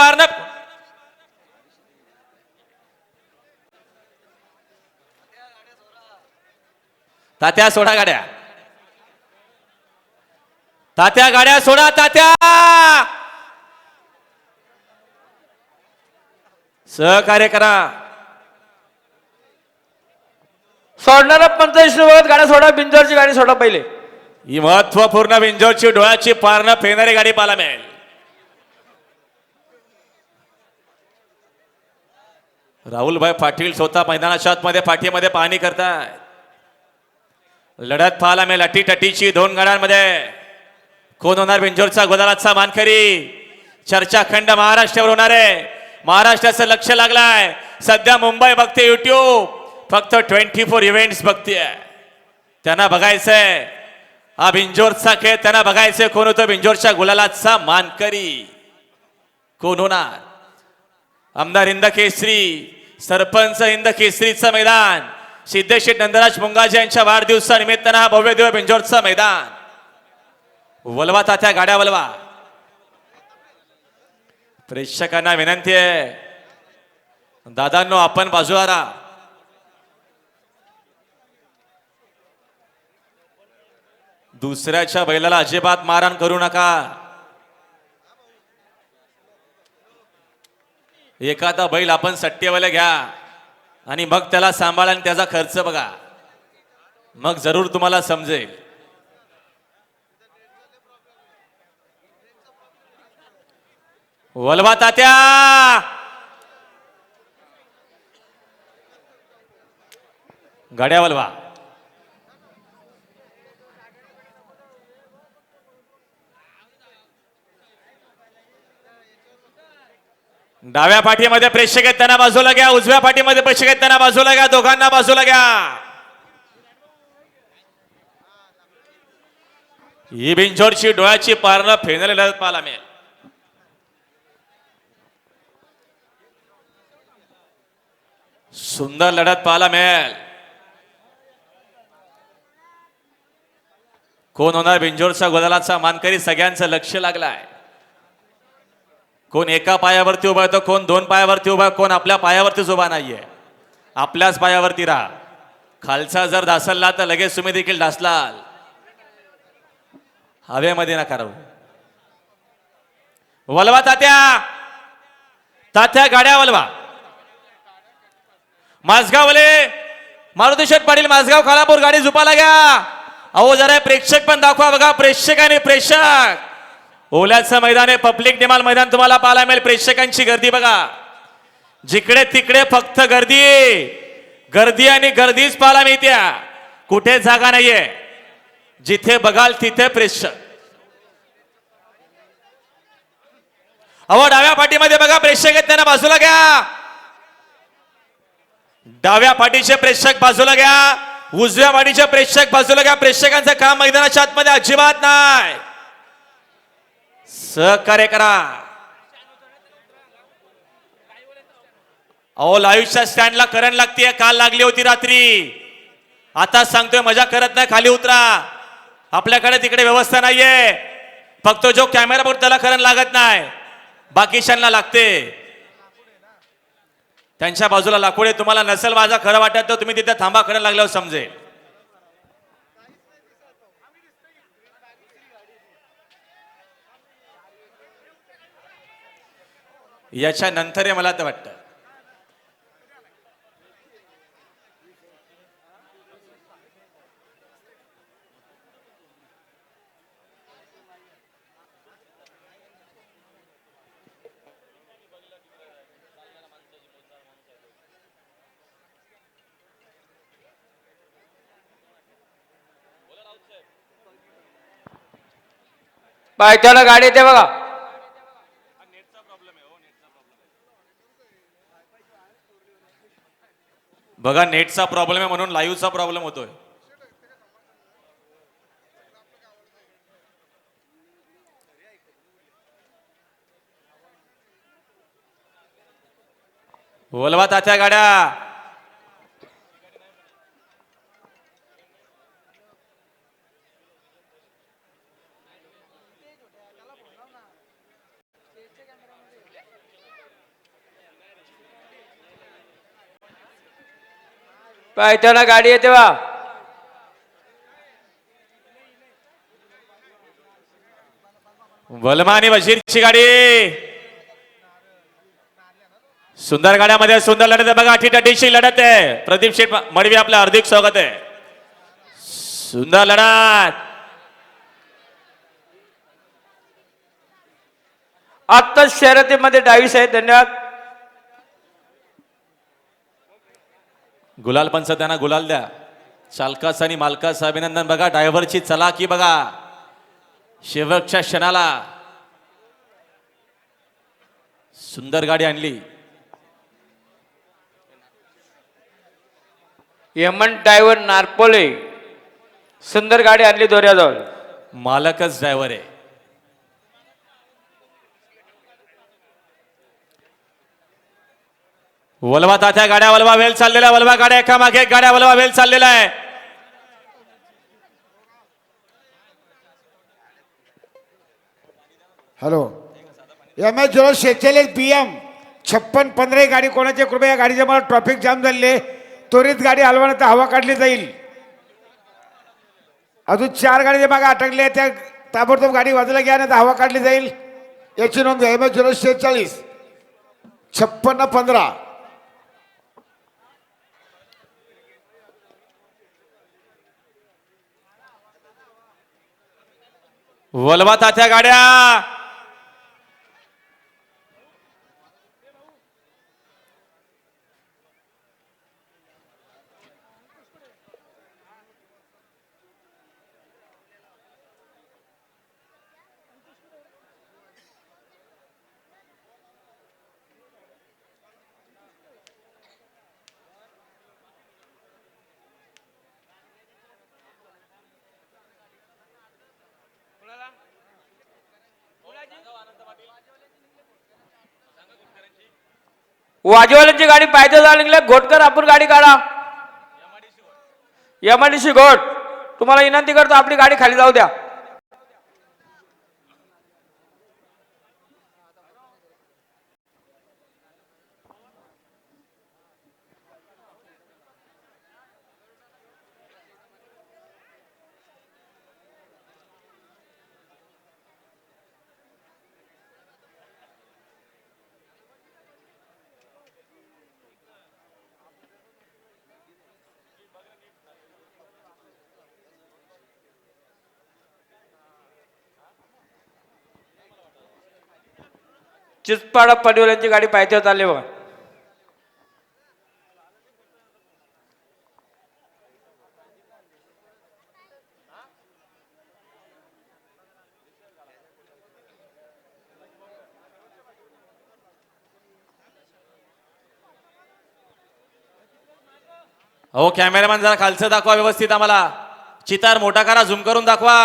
पारणं तात्या सोडा गाड्या. तात्या गाड्या सोडा तात्या. सहकार्य करा. सोडणारा पंचायत बघत गाड्या सोडा बिंजरची गाडी सोडा पहिले. ही महत्त्वपूर्ण बिंजोरची डोळ्याची पारणं फेणारी गाडी पाहायला मिळेल. राहुलभाई पाटील स्वतः मैदानाच्या आतमध्ये पाठीमध्ये पाहणी करताय. लढत पाहायला मी लटी टटीची दोन गाड्यांमध्ये कोण होणार बिंजोरचा गोदालाचा मानकरी? चर्चा खंड महाराष्ट्रावर होणार आहे. महाराष्ट्राचं लक्ष लागलाय. सध्या मुंबई बघते युट्यूब फक्त ट्वेंटी फोर इव्हेंट्स बघते त्यांना बघायचंय. हा बिंजोरचा खेळ त्यांना बघायचंय कोण होतं बिंजोरच्या गुलालाचा मानकरी. कोण होणार? आमदार हिंद केसरी. सरपंच हिंद केसरीचं मैदान. सिद्धेश्वर नंदराज मुंगाजी यांच्या वाढदिवसानिमित्तानं हा भव्य दिव्य बिंजोरचं मैदान. वलवा तात्या गाड्या वलवा. प्रेक्षकांना विनंती आहे. दादांनो आपण बाजूला राहा दुसऱ्याच्या बैलाला अजिबात मारहाण करू नका. एखादा बैल आपण सट्टेवाला घ्या आणि मग त्याला सांभाळा आणि त्याचा खर्च बघा. मग जरूर तुम्हाला समजेल. वलवा तात्या! गाड्या वलवा. डाव्या पाठीमध्ये प्रेक्षक आहेत त्यांना बाजूला घ्या. उजव्या पाठीमध्ये प्रेक्षक आहेत त्यांना बाजूला घ्या. दोघांना बाजूला घ्या. ही बिंजोरची डोळ्याची पारणं फेनल लढत पाहायला मिळेल. सुंदर लढत पाहायला मिळेल. कोण होणार बिंजोरचा गोदालाचा मानकरी? सगळ्यांचं लक्ष लागलाय. कोण एका पायावरती उभा आहे तर कोण दोन पायावरती उभा आहे, कोण आपल्या पायावरतीच उभा नाहीये. आपल्याच पायावरती राहा. खालचा जर ढासलला तर लगेच तुम्ही देखील ढासलाल हवेमध्ये नका राहू. वलवा तात्या! तात्या गाड्या वलवा. माझगावले मारुती शेठ पाटील माझगाव खालापूर गाडी झुपाला घ्या. अहो जरा प्रेक्षक पण दाखवा बघा प्रेक्षक आणि प्रेक्षक. ओल्याचं मैदान आहे पब्लिक डिमाल मैदान तुम्हाला पाहायला मिळेल. प्रेक्षकांची गर्दी बघा. जिकडे तिकडे फक्त गर्दी. गर्दी आणि गर्दीच पाहायला मिळत्या कुठे जागा नाहीये. जिथे बघाल तिथे प्रेक्षक. अहो डाव्या पाठीमध्ये बघा प्रेक्षक आहेत त्यांना बाजूला घ्या. डाव्या पाठीचे प्रेक्षक बाजूला घ्या. उजव्या पाठीचे प्रेक्षक बाजूला घ्या. प्रेक्षकांचं काम मैदानाच्या आतमध्ये अजिबात नाही. सहकार्य करा. अहो लाईव्हच्या स्टँडला करंट लागते काल लागली होती रात्री. आता सांगतोय मजा करत नाही खाली उतरा. आपल्याकडे तिकडे व्यवस्था नाहीये. फक्त जो कॅमेरा बघतो त्याला करंट लागत नाही. बाकीशांना लागते. त्यांच्या बाजूला लाकूड तुम्हाला नसेल माझा खरं वाटत तर तुम्ही तिथे थांबा करंट लागल्यावर समजेल. याच्यानंतर हे मला तर वाटतं. बायच्याला गाडी येते बघा. बघा नेटचा प्रॉब्लेम आहे म्हणून लाईव्हचा प्रॉब्लेम होतोय. बोलवा तात्या गाड्या. पायथ्याला गाडी येते वा वलमा आणि वजीरची गाडी. सुंदर गाड्यामध्ये सुंदर लढत आहे. बघा अटीटटीची लढत आहे. प्रदीप शेठ मडवी आपलं हार्दिक स्वागत आहे. सुंदर लढत. आत्ताच शर्यतीमध्ये डावीस आहे धन्यवाद. गुलाल पण त्यांना गुलाल द्या. चालकाचं आणि मालकाचं अभिनंदन बघा. ड्रायव्हरची चलाकी बघा. शेवटच्या क्षणाला सुंदर गाडी आणली. यमन ड्रायव्हर नारपोले. सुंदर गाडी आणली दोऱ्याजवळ. मालकच ड्रायव्हर आहे. वलवा तात्या गाड्या वलवा वेल चाललेला वलवा गाड्या एका मागे गाड्या वलवा वेल चाललेला आहे. हॅलो. एम एस झिरो शेहेचाळीस बी एम. छप्पन पंधरा गाडी कोणाच्या कृपया या गाडीच्या मला ट्रॉफिक जाम झाले त्वरित गाडी हलवा तर हवा काढली जाईल. अजून चार गाडीच्या मागे अटकले त्या ताबडतोब गाडी बाजूला घ्या नाही तर हवा काढली जाईल. याची नोंद एम एस झिरो शेहेचाळीस छप्पन्न पंधरा. वलवा तात्या गाड्या. वाजेवाल्यांची गाडी जायला निघल्या. घोटकर आपण गाडी काढा. एमआयडीसी घोट. तुम्हाला विनंती करतो आपली गाडी खाली जाऊ द्या. चिचपाडा पडवल्यांची गाडी पायथ्यावर चालली बघा. अहो कॅमेरामॅन जरा खालचं दाखवा व्यवस्थित आम्हाला. चितार मोठा करा झूम करून दाखवा.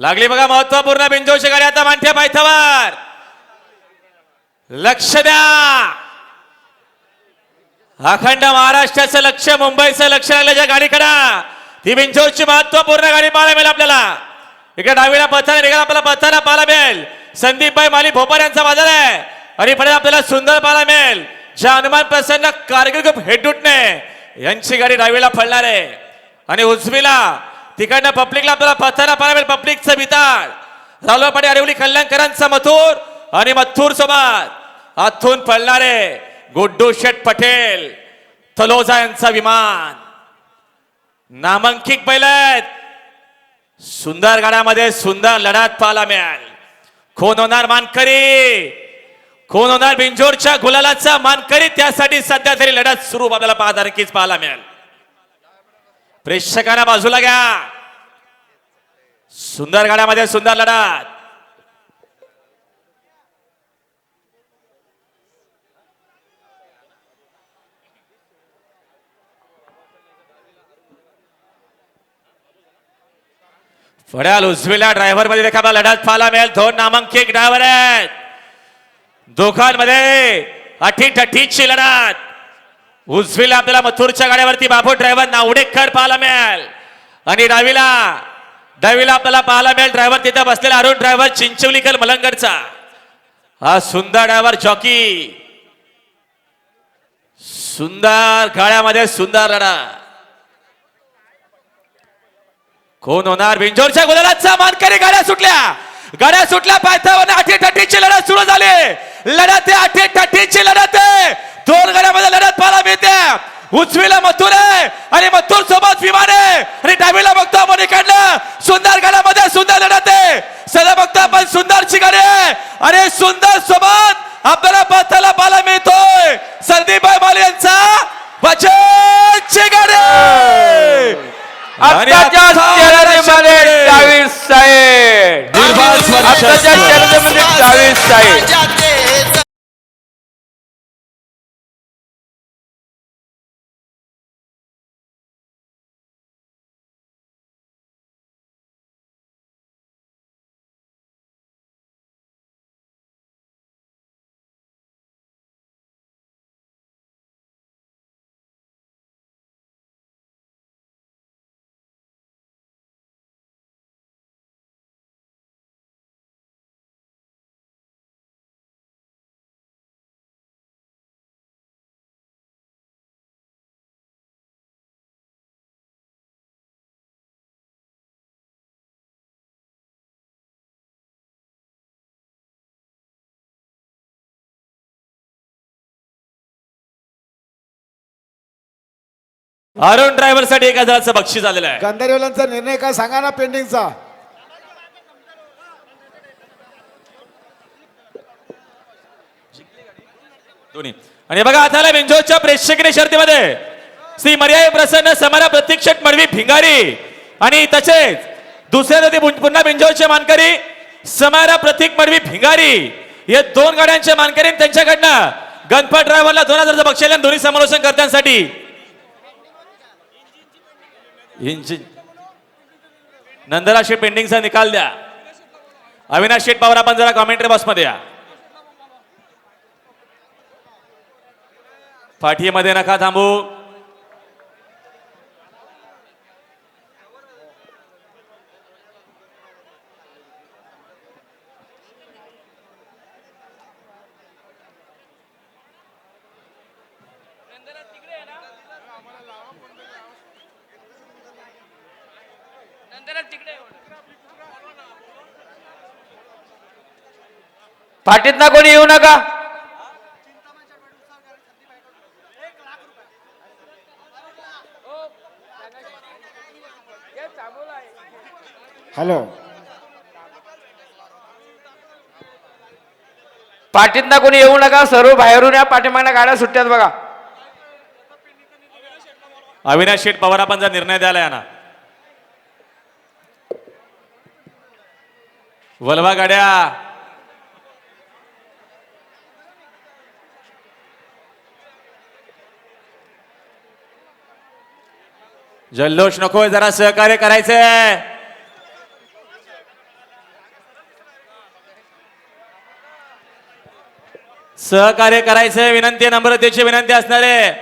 लागली बघा महत्त्वपूर्ण बिंजोची गाडी आता मांठ्या पायथ्यावर. लक्ष द्या. अखंड महाराष्ट्राचं लक्ष मुंबईचं लक्ष लागल्याच्या गाडीकडे. ती बिंजोरची महत्त्वपूर्ण गाडी पाहायला मिळेल आपल्याला. इकडे डावीला पथाने इकडे आपल्याला पथाना पाहायला मिळेल. संदीपभाई माली भोपार यांचा बाजार आहे. आणि पुढे आपल्याला सुंदर पाहायला मिळेल. ज्या हनुमान प्रसन्न कारगिल ग्रुप हेडुटने यांची गाडी डावीला पडणार आहे. आणि उजवीला तिकडनं पब्लिकला आपल्याला पथाना पाहायला मिळेल पब्लिकचं बिताड रावलवाडी अडवली कल्याणकरांचा मथुर आणि मथुर सोबत. आथून पडणारे गुड्डू शेठ पटेल तलोजा यांचा विमान. नामांकित बैल आहेत. सुंदर गाड्यामध्ये सुंदर लढात पाहायला मिळाल. कोण होणार मानकरी. कोण होणार बिंजोरच्या गुलालाचा मानकरी. त्यासाठी सध्या तरी लढत सुरू. आपल्याला पाहता नक्कीच पाहायला मिळाल. प्रेक्षकांना बाजूला घ्या. सुंदर गाड्यामध्ये सुंदर लढत. फड्याल उजवीला ड्रायव्हरमध्ये देखा लढत पाहायला मिळेल. दोन नामांकित ड्रायव्हर आहेत. दोघांमध्ये अटीटटीची लढत. उजवीला आपल्याला मथुरच्या गाड्यावरती बाबू ड्रायव्हर नावडेकर पाहायला मिळेल. आणि डावीला डावीला आपल्याला पाहायला मिळेल ड्रायव्हर तिथे बसलेला अरुण ड्रायव्हर चिंचवलीकर मलंगडचा. हा सुंदर ड्रायव्हर चॉकी सुंदर गाड्यामध्ये सुंदर लढा. कोण होणार? बिंजोरच्या गुलालाचा मानकरी गाड्या सुटल्या. गड्या सुटल्या पायथ्यावर अटी टटीची लढत सुरू झाली. लढत आहे अटी लढत आहे. दोन गड्यामध्ये लढत पाहायला मिळते. उजवीला मथुर आहे आणि मथुर सोबत विमान आहे. आणि डावीला बघतो आपण इकडलं सुंदर गडामध्ये सुंदर लढत आहे. सध्या बघतो आपण सुंदरची गाडी आहे. आणि सुंदर सोबत आपल्याला पाथ्याला पाहायला मिळतोय संदीप माले यांचा वचनची गाडी आणि आत्ताच्या आता शर्यतीमध्ये शर्यत. डावीस साहेब निर्बाध स्पर्श. आत्ताच्या शर्यतीमध्ये अरुण ड्रायव्हरसाठी एक हजाराचं बक्षीस आलेलं आहे. गंधारीवाल्यांचा निर्णय काय सांगा ना पेंडिंगचा दोन्ही. आणि बघा आता आला बेंजोच्या प्रेक्षणीय शर्तीमध्ये. श्री मर्याय प्रसन्न समारा प्रतीक्षक मडवी भिंगारी. आणि तसेच दुसऱ्या नदी पुन्हा बेंजोरचे मानकरी समारा प्रतीक मडवी भिंगारी. या दोन गाड्यांचे मानकरी त्यांच्याकडनं गणपत ड्रायव्हरला दोन हजारचं बक्षीस दोन्ही समालोचन करत्यांसाठी इंजिन नंदला शेठ पेंडिंगचा निकाल द्या. अविनाश शेठ पवार आपण जरा कॉमेंट्री बसमध्ये या. पाठीमध्ये नका थांबू. पाठीत ना कोणी येऊ नका. हॅलो. पाठीत ना कोणी येऊ नका सर्व बाहेरून या पाठीमागल्या गाड्या सुट्ट्यात बघा. अविनाश शेठ पवार आपण जर निर्णय द्यायला या ना वलवा गाड्या. जल्लोष नकोय जरा सहकार्य करायचंय. सहकार्य करायचंय विनंती नम्रतेची विनंती असणार. आहे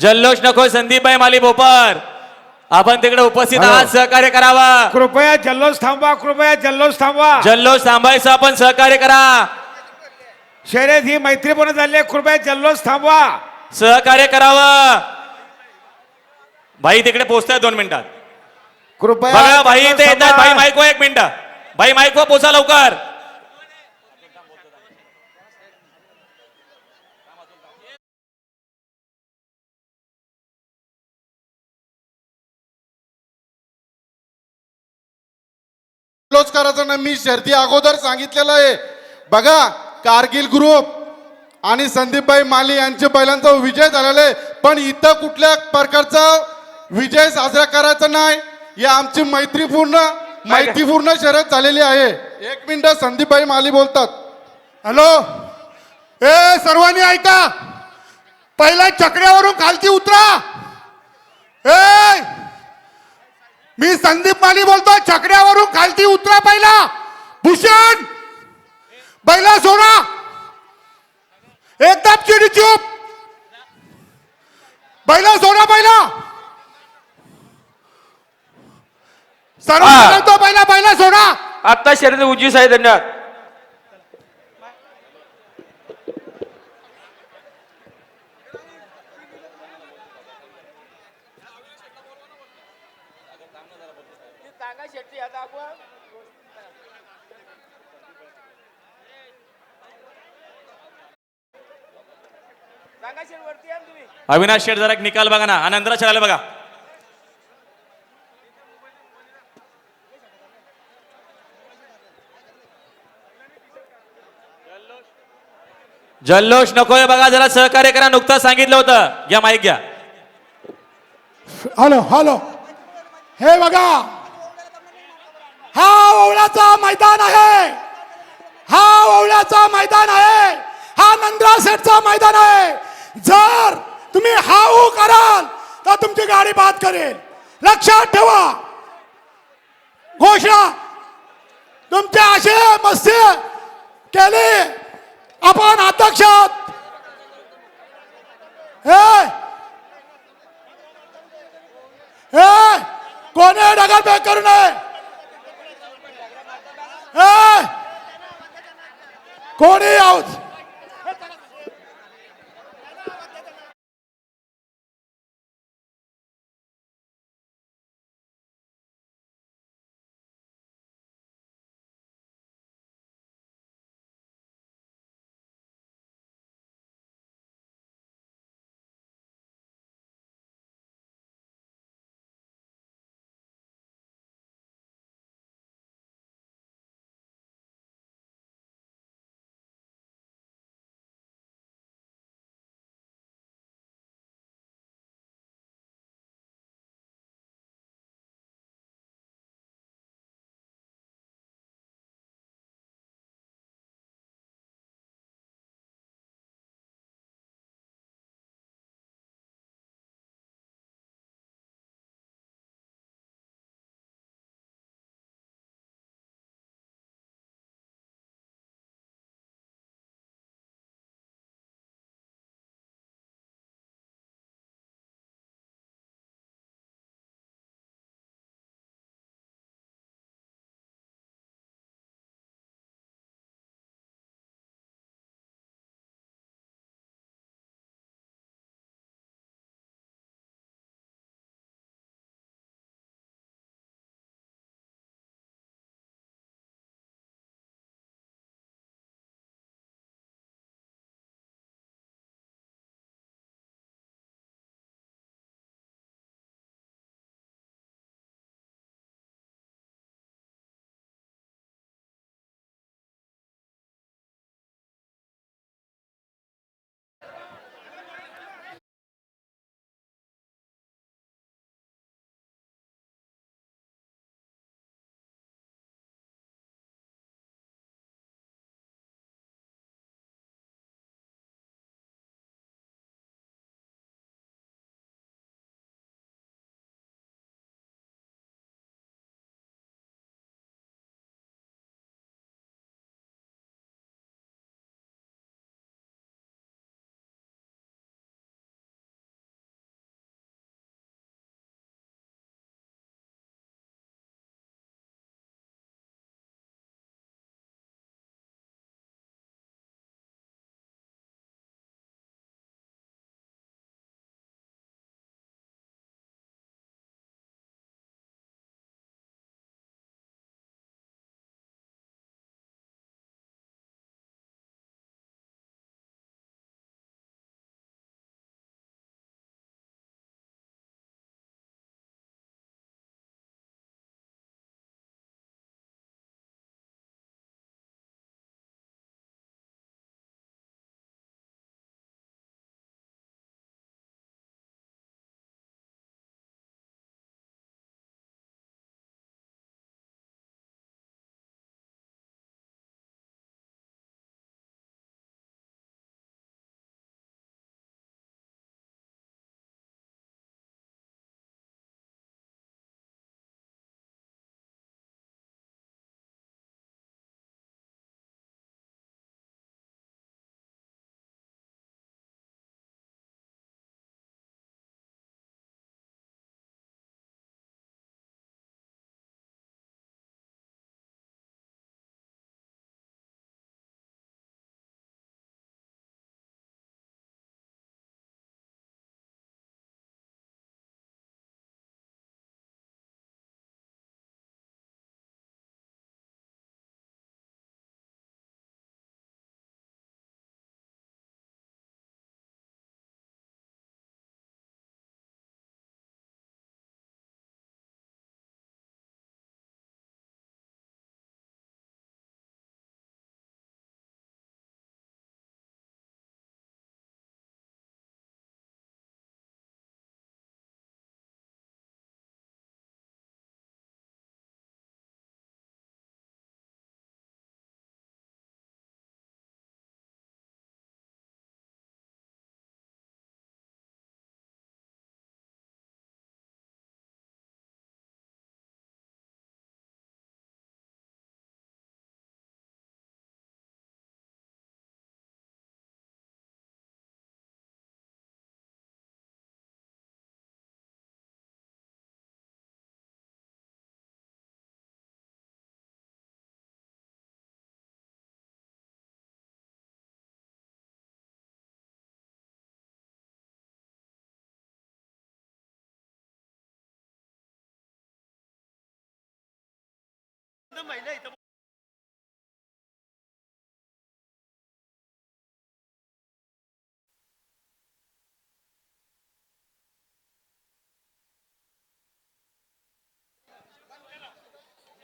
जल्लोष नको संदीपभाई माली भोपर. आपण तिकडे उपस्थित. आहात सहकार्य करावा. कृपया जल्लोष थांबवा कृपया जल्लोष थांबवा. जल्लोष थांबायचं आपण सहकार्य करा. शर्यत ही मैत्रीपूर्ण झाली आहे कृपया जल्लोष थांबवा. सहकार्य करावं. भाई तिकडे पोहोचताय दोन मिनिटात. कृपया बघा भाई जल्लोष इथे येतात थांबवा. भाई माईक एक मिनिट. भाई माईक पोचा लवकर. क्लोज करायचं मी शर्ती अगोदर सांगितलेलं आहे. बघा कारगिल ग्रुप आणि संदीपभाई माली यांचे बैलांचा विजय झालेला आहे. पण इथं कुठल्या प्रकारचा विजय साजरा करायचा नाही. या आमची मैत्रीपूर्ण मैत्रीपूर्ण शर्यत झालेली आहे. एक मिनिट संदीपभाई माली बोलतात. हॅलो? ए सर्वांनी ऐका. पहिल्या चक्र्यावरून खालती उतरा. ए मी संदीप माली बोलतो छकड्यावरून खालती उतरा पहिला. भूषण! बैला सोडा एकदम चिडी चूप! बैला सोडा पहिला! सर्व पहिला बैला सोडा आत्ता शर्यत उजवी साहेब धन्यवाद सांगा शेट्टी आता आपण सांगा शेट वरती या ना तुम्ही अविनाश शेठ जरा एक निकाल बघा ना. आनंदराज आले बघा. जल्लोष नकोय बघा जरा सहकार्य करा. नुकतं सांगितलं होतं. घ्या माईक घ्या. Hello hello. हे बघा. हा ओवळ्याचा मैदान आहे. हा ओवळ्याचा मैदान आहे. हा नंद्रा सेटचा मैदान आहे. जर तुम्ही हाऊ कराल तर तुमची गाडी बाद करेल. लक्षात ठेवा. घोषणा. तुमचे असे मस्त केले. आपण अध्यक्षात हे. कोणी डगल करू नये कोणी आहोत?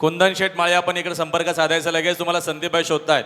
कुंदन शेठ माळे आपण इकडे संपर्क साधायचा. लगेच तुम्हाला संदीपभाई शोधतायत.